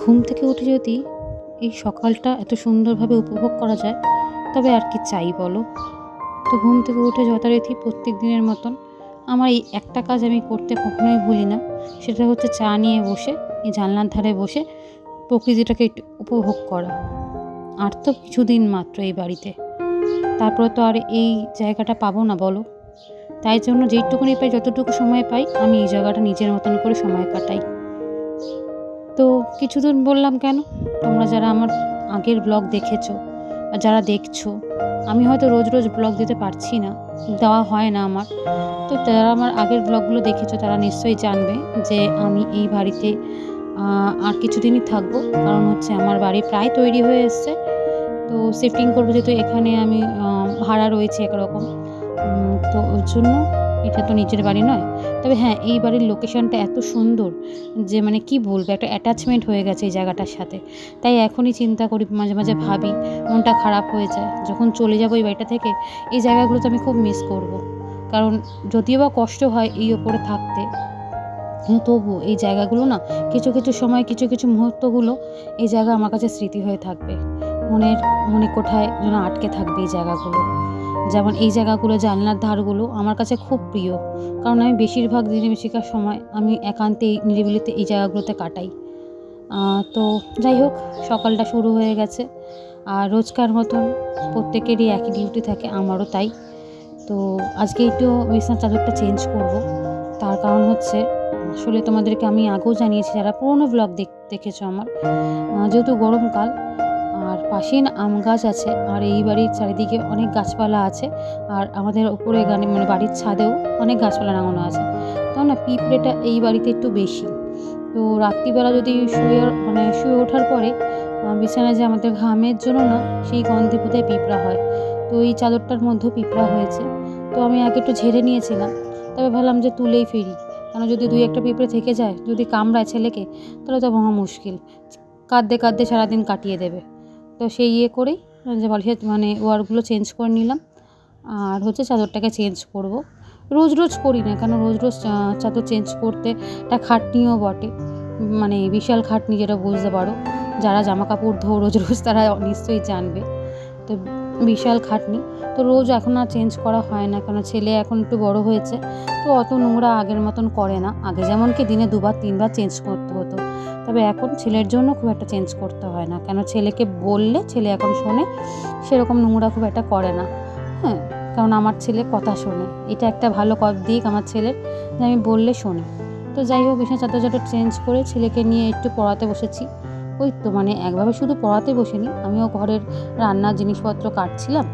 ঘুম থেকে উঠে যদি এই সকালটা এত সুন্দরভাবে উপভোগ করা যায়, তবে আর কি চাই বলো? তো ঘুম থেকে উঠে যথারীতি প্রত্যেক দিনের মতন আমার এই একটা কাজ আমি করতে কখনোই ভুলি না, সেটা হচ্ছে চা নিয়ে বসে, এই জানলার ধারে বসে প্রকৃতিটাকে একটু উপভোগ করা। আর তো কিছুদিন মাত্র এই বাড়িতে। তারপরে তো আর এই জায়গাটা পাবো না বলো? তাই জন্য যেইটুকুনি পাই, যতটুকু সময় পাই, আমি এই জায়গাটা নিজের মতন করে সময় কাটাই। তো কিছু কিছুদিন বললাম কেন? তোমরা যারা আমার আগের ব্লগ দেখেছ বা যারা দেখছ, আমি হয়তো রোজ রোজ ব্লগ দিতে পারছি না, দেওয়া হয় না আমার। তো যারা আমার আগের ব্লগগুলো দেখেছ, তারা নিশ্চয়ই জানবে যে আমি এই বাড়িতে আর কিছুদিনই থাকব। কারণ হচ্ছে আমার বাড়ি প্রায় তৈরি হয়ে এসছে। তো শিফটিং করব যেহেতু এখানে আমি ভাড়া রয়েছে একরকম। তো ওর জন্য এটা তো নিজের বাড়ি নয়। তবে হ্যাঁ এই বাড়ির লোকেশনটা এত সুন্দর যে মানে কি বলব, একটা অ্যাটাচমেন্ট হয়ে গেছে এই জায়গাটার সাথে। তাই এখনই চিন্তা করি, মাঝে মাঝে ভাবি, মনটা খারাপ হয়ে যায়। যখন চলে যাব এই বাড়িটা থেকে, এই জায়গাগুলো তো আমি খুব মিস করব। কারণ যদিও বা কষ্ট হয় এই ওপরে থাকতে, কিন্তু তবু এই জায়গাগুলো না, কিছু কিছু সময়, কিছু কিছু মুহূর্তগুলো এই জায়গা আমার কাছে স্মৃতি হয়ে থাকবে। মনের, মনে কোঠায় যেন আটকে থাকবে এই জায়গাগুলো। যেমন এই জায়গাগুলো, জানলার ধারগুলো আমার কাছে খুব প্রিয়। কারণ আমি বেশিরভাগ দিনে বেশিরভাগ সময় আমি একান্তে নিরিবিলিতে এই জায়গাগুলোতে কাটাই। তো যাই হোক, সকালটা শুরু হয়ে গেছে। আর রোজকার মতন প্রত্যেকেরই একই ডিউটি থাকে, আমারও তাই। তো আজকে একটু বিছনার চাদরটা চেঞ্জ করব। তার কারণ হচ্ছে, আসলে তোমাদেরকে আমি আগেও জানিয়েছি, যারা পুরোনো ব্লগ দেখ, দেখেছ আমার। যেহেতু গরমকাল পাশেই না আম গাছ আছে, আর এই বাড়ির চারিদিকে অনেক গাছপালা আছে, আর আমাদের ওপরে গানে মানে বাড়ির ছাদেও অনেক গাছপালা লাগানো আছে। তো না পিঁপড়েটা এই বাড়িতে একটু বেশি। তো রাত্রিবেলা যদি শুয়ে মানে শুয়ে ওঠার পরে বিছানায় যে আমাদের ঘামের জন্য না, সেই গন্ধে বোধহয় পিঁপড়া হয়। তো এই চাদরটার মধ্যেও পিঁপড়া হয়েছে। তো আমি আগে একটু ঝেড়ে নিয়েছিলাম, তবে ভাবলাম যে তুলেই ফেরি কেন যদি দুই একটা পিঁপড়ে থেকে যায়, যদি কামড়ায় ছেলেকে, তাহলে তো মহা মুশকিল। কাঁদতে কাঁদতে সারাদিন কাটিয়ে দেবে। তো সেই ইয়ে করেই, যে বালিশের মানে ওয়ারগুলো চেঞ্জ করে নিলাম। আর হচ্ছে চাদরটাকে চেঞ্জ করব। রোজ রোজ করি না, কেন রোজ রোজ চাদর চেঞ্জ করতে একটা খাটনিও বটে। মানে বিশাল খাটনি যেটা বুঝতে পারো। যারা জামা কাপড় ধো রোজ রোজ তারা নিশ্চয়ই জানবে। তো বিশাল খাটনি। তো রোজ এখন আর চেঞ্জ করা হয় না, কেন ছেলে এখন একটু বড় হয়েছে। তো অত নোংরা আগের মতন করে না। আগে যেমন কি দিনে দুবার, তিনবার চেঞ্জ করতে হতো। তবে এখন ছেলের জন্য খুব একটা চেঞ্জ করতে হয় না। কেন ছেলেকে বললে, ছেলে এখন শোনে, সেরকম নোংরা খুব একটা করে না। হ্যাঁ কারণ আমার ছেলে কথা শোনে। এটা একটা ভালো দিক আমার ছেলের, যে আমি বললে শোনে। তো যাই হোক বিছানা চাদর চাদর চেঞ্জ করে ছেলেকে নিয়ে একটু পড়াতে বসেছি। ওই তো মানে একভাবে শুধু পড়াতে বসিনি, আমিও ঘরের রান্নার জিনিসপত্র কাটছিলাম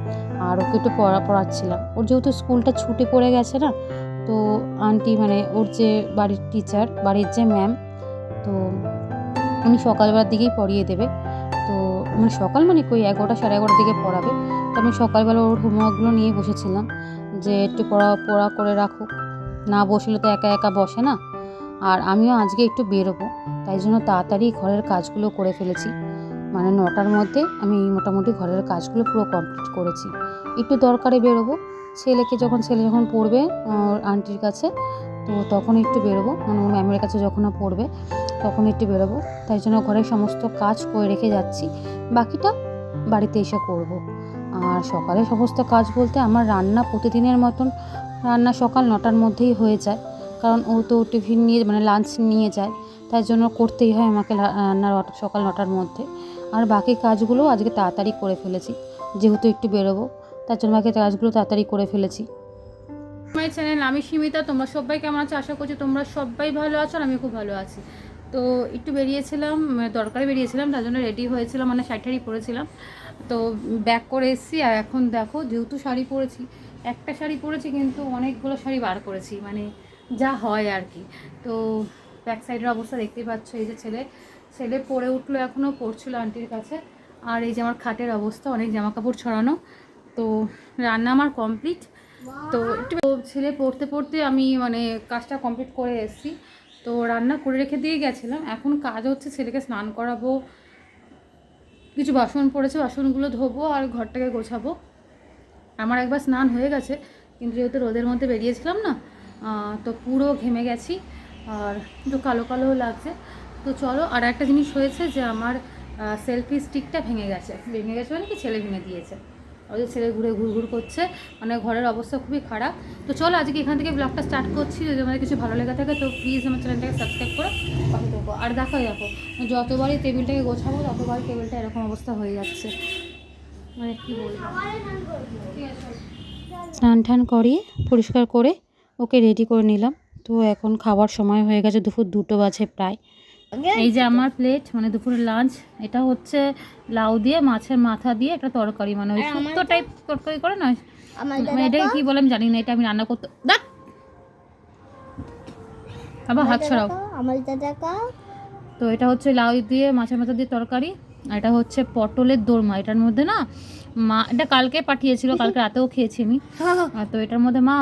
আর ওকে একটু পড়া পড়াচ্ছিলাম। ওর যেহেতু স্কুলটা ছুটে পড়ে গেছে না, তো আন্টি মানে ওর যে বাড়ির টিচার বাড়ির যে ম্যাম তো উনি সকালবেলার দিকেই পড়িয়ে দেবে। তো মানে সকাল মানে কই? এগারোটা সাড়ে এগারোটার দিকে পড়াবে। তো আমি সকালবেলা ওর হোমওয়ার্কগুলো নিয়ে বসেছিলাম যে একটু পড়া পড়া করে রাখুক না বসলে তো একা একা বসে না। আর আমিও আজকে একটু বেরোবো। তাই জন্য তাড়াতাড়ি ঘরের কাজগুলো করে ফেলেছি। মানে নটার মধ্যে আমি মোটামুটি ঘরের কাজগুলো পুরো কমপ্লিট করেছি। একটু দরকারে বেরোবো। ছেলেকে যখন, ছেলে যখন পড়বে আন্টির কাছে তো তখন একটু বেরোবো। মানে ম্যামের কাছে যখন পড়বে তখন একটু বেরোবো। তাই জন্য ঘরের সমস্ত কাজ করে রেখে যাচ্ছি। বাকিটা বাড়িতে এসে করব। আর সকালে সমস্ত কাজ বলতে আমার রান্না প্রতিদিনের মতন রান্না সকাল নটার মধ্যেই হয়ে যায়। কারণ ও তো টিফিন নিয়ে মানে লাঞ্চ নিয়ে যায়। তাই জন্য করতেই হয় আমাকে রান্নার সকাল নটার মধ্যে। আর বাকি কাজগুলো আজকে তাড়াতাড়ি করে ফেলেছি। যেহেতু একটু বেরোবো, তার জন্য বাকি কাজগুলো তাড়াতাড়ি করে ফেলেছি। মাই চ্যানেল, আমি সীমিতা, তোমরা সবাই কেমন আছো? আশা করছি তোমরা সবাই ভালো আছো আর আমি খুব ভালো আছি। তো একটু বেরিয়েছিলাম দরকারে বেরিয়েছিলাম, তার জন্য রেডি হয়েছিলাম মানে শাড়ি পরেছিলাম। তো ব্যাক করে এসেছি আর এখন দেখো, যেহেতু শাড়ি পরেছি, একটা শাড়ি পরেছি কিন্তু অনেকগুলো শাড়ি বার করেছি মানে যা হয় আর কি। তো ব্যাক সাইডের অবস্থা দেখতেই পাচ্ছ, এই যে ছেলে ছেলে পরে উঠল এখনও পড়ছিল আন্টির কাছে। আর এই যে আমার খাটের অবস্থা, অনেক জামা কাপড় ছড়ানো। তো রান্না আমার কমপ্লিট তো একটু ছেলে পড়তে পড়তে আমি মানে কাজটা কমপ্লিট করে এসেছি। তো রান্না করে রেখে দিয়ে গেছিলাম। এখন কাজ হচ্ছে ছেলেকে স্নান করাবো, কিছু বাসন পড়েছে, বাসনগুলো ধোবো আর ঘরটাকে গোছাবো। আমার একবার স্নান হয়ে গেছে, কিন্তু যেহেতু রোদের মধ্যে বেরিয়েছিলাম না তো পুরো ঘেমে গেছি আর একটু কালো কালো লাগছে। তো চলো আর একটা জিনিস হয়েছে যে আমার সেলফি স্টিকটা ভেঙে গেছে। ভেঙে গেছে মানে কি? ছেলে ভেঙে দিয়েছে। যে ছেলে ঘুরে ঘুর ঘুর করছে। মানে ঘরের অবস্থা খুবই খারাপ। তো চলো আজকে এখান থেকে ব্লগটা স্টার্ট করছি। যদি আমাদের কিছু ভালো লেগে থাকে তো প্লিজ আমার চ্যানেলটাকে সাবস্ক্রাইব করে, পাশে দেবো আর দেখো দেখো যতবারই টেবিলটাকে গোছাবো, ততবারই টেবিলটা এরকম অবস্থা হয়ে যাচ্ছে। মানে কী বলব? স্নান টান করিয়ে, পরিষ্কার করে ওকে রেডি করে নিলাম। তো এখন খাওয়ার সময় হয়ে গেছে, দুপুর দুটো বাজে প্রায়। এই যে আমার প্লেট মানে দুপুরের লাঞ্চ এটা হচ্ছে লাউ দিয়ে মাছের মাথা দিয়ে একটা তরকারি। মানে ওই শুক্তো টাইপ তরকারি করে না? মানে এটাকে কি বলে আমি জানি না এটা আমি রান্না করতে দেখ! আবার হাত ছড়াও তো এটা হচ্ছে লাউ দিয়ে মাছের মাথা দিয়ে তরকারি আর এটা হচ্ছে পটলের দোরমা। এটার মধ্যে না মা এটা কালকে পাঠিয়েছিল কালকে রাতেও খেয়েছি আমি। আর তো এটার মধ্যে মা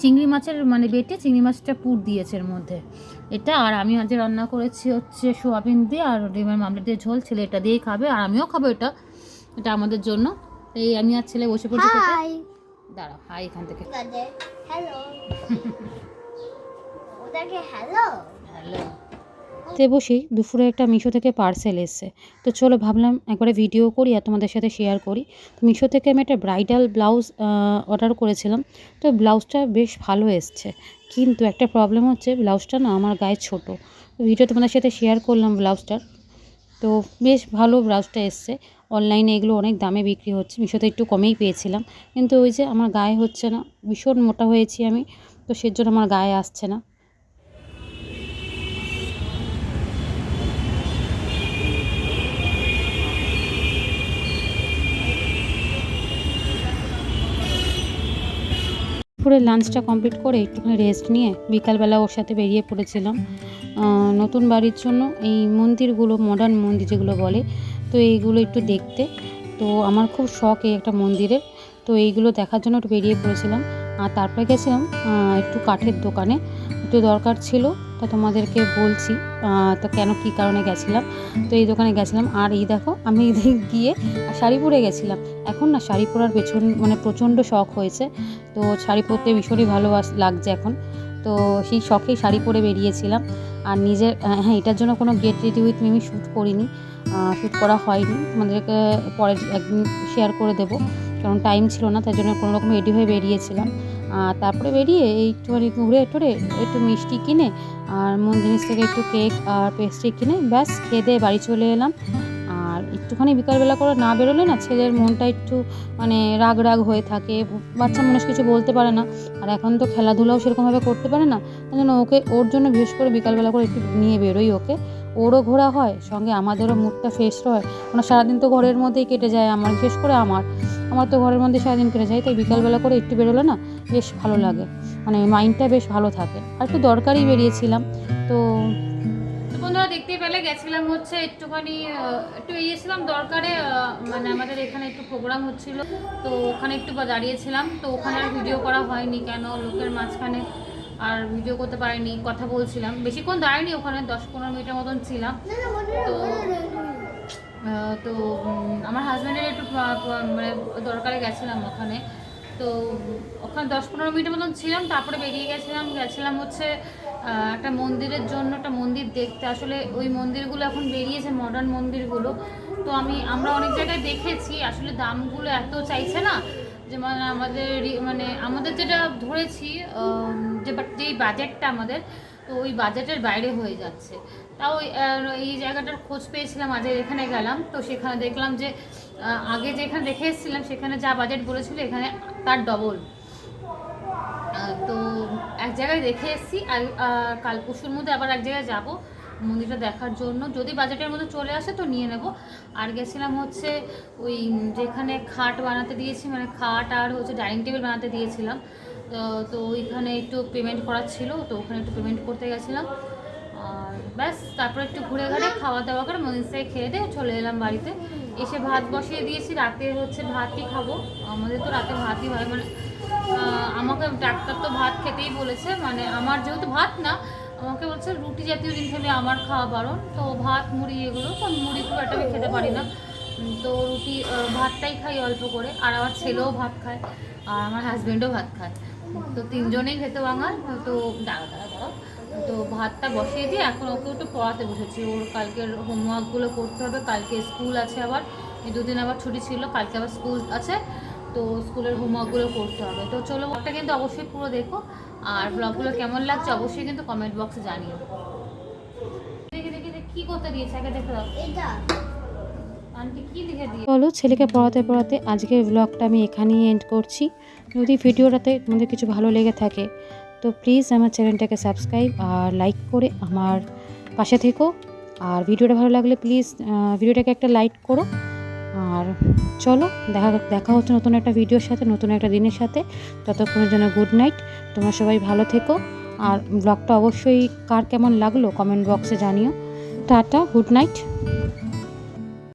চিংড়ি মাছের মানে বেটে চিংড়ি মাছটা পুর দিয়েছে এর মধ্যে। এটা আর আমি আজ রান্না করেছি হচ্ছে সোয়াবিন দিয়ে আর ডিমের মামলা দিয়ে ঝোল ছেলে এটা দিয়েই খাবে আর আমিও খাব এটা এটা আমাদের জন্য। এই আমি আর ছেলে বসে পড়ছি দাঁড়াও হাই এখান থেকে। হ্যালো ওটাকে হ্যালো হ্যালো তে বসেই দুপুরে একটা মিশো থেকে পার্সেল এসছে। তো চলো ভাবলাম একবারে ভিডিও করি আর তোমাদের সাথে শেয়ার করি। তো মিশো থেকে আমি একটা ব্রাইডাল ব্লাউজ অর্ডার করেছিলাম। তো ব্লাউজটা বেশ ভালো এসছে। কিন্তু একটা প্রবলেম হচ্ছে ব্লাউজটা না আমার গায়ে ছোটো। ভিডিও তোমাদের সাথে শেয়ার করলাম ব্লাউজটার তো বেশ ভালো ব্লাউজটা এসছে। অনলাইনে এগুলো অনেক দামে বিক্রি হচ্ছে। মিশোতে একটু কমেই পেয়েছিলাম। কিন্তু ওই যে আমার গায়ে হচ্ছে না। ভীষণ মোটা হয়েছি আমি। তো সেজন্য আমার গায়ে আসছে না। দুপুরে লাঞ্চটা কমপ্লিট করে একটুখানি রেস্ট নিয়ে বিকালবেলা ওর সাথে বেরিয়ে পড়েছিলাম। নতুন বাড়ির জন্য এই মন্দিরগুলো মডার্ন মন্দির যেগুলো বলে, তো এইগুলো একটু দেখতে। তো আমার খুব শখ এই একটা মন্দিরের। তো এইগুলো দেখার জন্য একটু বেরিয়ে পড়েছিলাম। আর তারপরে গেছিলাম একটু কাঠের দোকানে। একটু দরকার ছিল, তা তোমাদেরকে বলছি তো কেন কী কারণে গেছিলাম? তো এই দোকানে গেছিলাম, আর এই দেখো, আমি এদিকে গিয়ে শাড়ি পরে গেছিলাম। এখন না, শাড়ি পরার পেছন মানে প্রচণ্ড শখ হয়েছে, তো শাড়ি পরতে ভীষণই ভালো লাগছে এখন। তো সেই শখেই শাড়ি পরে বেরিয়েছিলাম, আর নিজের হ্যাঁ এটার জন্য কোনো গেট রেডি উইথ আমি শ্যুট করিনি শ্যুট করা হয়নি, তোমাদেরকে পরে একদিন শেয়ার করে দেবো, কারণ টাইম ছিল না তাই জন্য কোনো রকম রেডি হয়ে বেরিয়েছিলাম। তারপরে বেরিয়ে একটুখানি ঘুরে টুরে একটু মিষ্টি কিনে আর মন জিনিস থেকে একটু কেক আর পেস্ট্রি কিনে ব্যাস খেয়ে দিয়ে বাড়ি চলে এলাম। আর একটুখানি বিকালবেলা করে না বেরোলে না ছেলের মনটা একটু মানে রাগ রাগ হয়ে থাকে, বাচ্চা মানুষ কিছু বলতে পারে না। আর এখন তো খেলাধুলাও সেরকমভাবে করতে পারে না। তাই জন্য ওকে, ওর জন্য বিশেষ করে বিকালবেলা করে একটু নিয়ে বেরোই ওকে। ওরও ঘোরা হয়, সঙ্গে আমাদেরও মুডটা ফ্রেশ হয়। কারণ সারাদিন তো ঘরের মধ্যেই কেটে যায় আমার, বিশেষ করে আমার। আমার তো ঘরের মধ্যে সারাদিন কেটে যায় তাই বিকালবেলা করে একটু বেরোলে না বেশ ভালো লাগে। মানে মাইন্ডটা বেশ ভালো থাকে। আর একটু দরকারই বেরিয়েছিলাম, তো বন্ধুরা দেখতে পেলে, গেছিলাম হচ্ছে একটুখানি একটু বেরিয়েছিলাম দরকারে মানে আমাদের এখানে একটু প্রোগ্রাম হচ্ছিল, তো ওখানে একটু দাঁড়িয়েছিলাম, তো ওখানে আর ভিডিও করা হয়নি কেন, লোকের মাঝখানে আর ভিডিও করতে পারিনি, কথা বলছিলাম। বেশিক্ষণ দাঁড়ায়নি, ওখানে দশ পনেরো মিনিটের মতন ছিলাম, তো তো আমার হাজব্যান্ডের একটু মানে দরকারে গেছিলাম ওখানে। তো, ওখানে দশ পনেরো মিনিটের মতন ছিলাম, তারপরে বেরিয়ে গেছিলাম। গেছিলাম হচ্ছে একটা মন্দিরের জন্য, একটা মন্দির দেখতে। আসলে ওই মন্দিরগুলো এখন বেরিয়েছে মডার্ন মন্দিরগুলো। তো আমি, আমরা অনেক জায়গায় দেখেছি, আসলে দামগুলো এত চাইছে না, যে মানে আমাদের মানে আমাদের যেটা ধরেছি যে যেই বাজেটটা আমাদের তো ওই বাজেটের বাইরে হয়ে যাচ্ছে। তাও এই জায়গাটার খোঁজ পেয়েছিলাম, আজ এখানে গেলাম, তো সেখানে দেখলাম যে আগে যেখানে দেখে এসেছিলাম, সেখানে যা বাজেট বলেছিল, এখানে তার ডবল তো এক জায়গায় দেখে এসেছি, আর কাল পরশুর মধ্যে আবার এক জায়গায় যাব, মন্দিরটা দেখার জন্য। যদি বাজেটের মধ্যে চলে আসে তো নিয়ে নেব। আর গেছিলাম হচ্ছে ওই, যেখানে খাট বানাতে দিয়েছি মানে খাট আর হচ্ছে ডাইনিং টেবিল বানাতে দিয়েছিলাম। তো ওইখানে একটু পেমেন্ট করার ছিল, তো ওখানে একটু পেমেন্ট করতে গেছিলাম। আর ব্যাস, তারপরে একটু ঘুরে ঘাড়ে খাওয়া দাওয়া করে মন্দির থেকে খেয়ে দিয়ে চলে এলাম বাড়িতে। এসে ভাত বসিয়ে দিয়েছি, রাতে হচ্ছে ভাতই খাব? আমাদের তো রাতে ভাতই হয় মানে আমাকে ডাক্তার তো ভাত খেতেই বলেছে মানে আমার যেহেতু ভাত না, আমাকে বলছে রুটি জাতীয় জিনিস হলে আমার খাওয়া বারণ। তো ভাত, মুড়ি এগুলো, তো মুড়ি খুব একটা আমি খেতে পারি না। তো রুটি ভাতটাই খাই অল্প করে, আর আমার ছেলেও ভাত খায়, আর আমার হাজব্যান্ডও ভাত খায়। তো তিনজনেই খেতে বাঙাল, তো দাঁড়া দাঁড়া দাঁড়াও। তো ভাতটা বসিয়ে দিয়ে এখন ওকে একটু পড়াতে বসেছি। ওর কালকের হোমওয়ার্কগুলো করতে হবে, কালকে স্কুল আছে আবার। এই দুদিন আবার ছুটি ছিল, কালকে আবার স্কুল আছে, তো স্কুলের হোমওয়ার্কগুলো করতে হবে। তো চলো ওটা কিন্তু অবশ্যই পুরো দেখো। আর ব্লগগুলো কেমন লাগছে অবশ্যই কিন্তু কমেন্ট বক্সে জানিও। দেখি দেখি দেখি কি করতে দিয়েছে? আগে দেখে দাও। চলো ছেলেকে পড়াতে পড়াতে আজকের ব্লগটা আমি এখানেই এন্ড করছি। যদি ভিডিওটাতে তোমাদের কিছু ভালো লেগে থাকে, তো প্লিজ আমার চ্যানেলটাকে সাবস্ক্রাইব আর লাইক করে আমার পাশে থেকো। আর ভিডিওটা ভালো লাগলে প্লিজ ভিডিওটাকে একটা লাইক করো। আর চলো, দেখা দেখা হচ্ছে নতুন একটা ভিডিওর সাথে, নতুন একটা দিনের সাথে। ততক্ষণের জন্য গুড নাইট তোমরা সবাই ভালো থেকো। আর ব্লগটা অবশ্যই কার কেমন লাগল কমেন্ট বক্সে জানিও। Tata good night